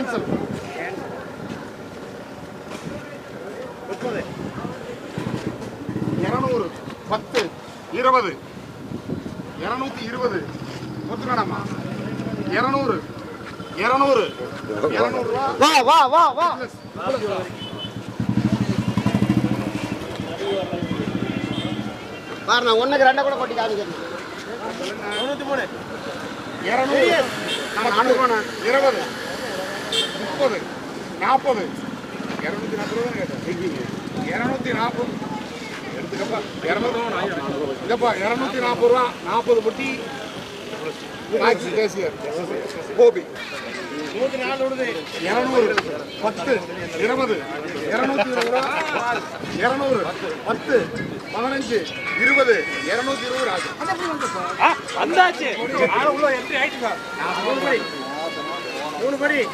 Cancel முப்பது. இரநூறு. பத்து. இருபது. இரநூத்தி இருபது. ஒத்துக்கடாமா இரநூறு. இரநூறு. இரநூறுவா? வா வா வா வா. பாரு நான் ஒண்ணுக்கு ரெண்டை கூட கொட்டி காமிக்கிறேன் இரநூறு இருபது. முப்பது நாற்பது. இரநூத்தி நாற்பது ரூபா கேட்டேன். இரநூத்தி நாற்பது. எடுத்துக்கப்பா. இரநூறு இல்லைப்பா இரநூத்தி நாற்பது ரூபா நாற்பது பொட்டி. Taxi cashier Gopi. இரநூறு. பத்து. இருபது. இரநூத்தி இருபது ரூபா. இரநூறு. பத்து. பதினஞ்சு. இருபது. இரநூத்தி இருபது ஆகும் வந்தாச்சு. மூணு படி.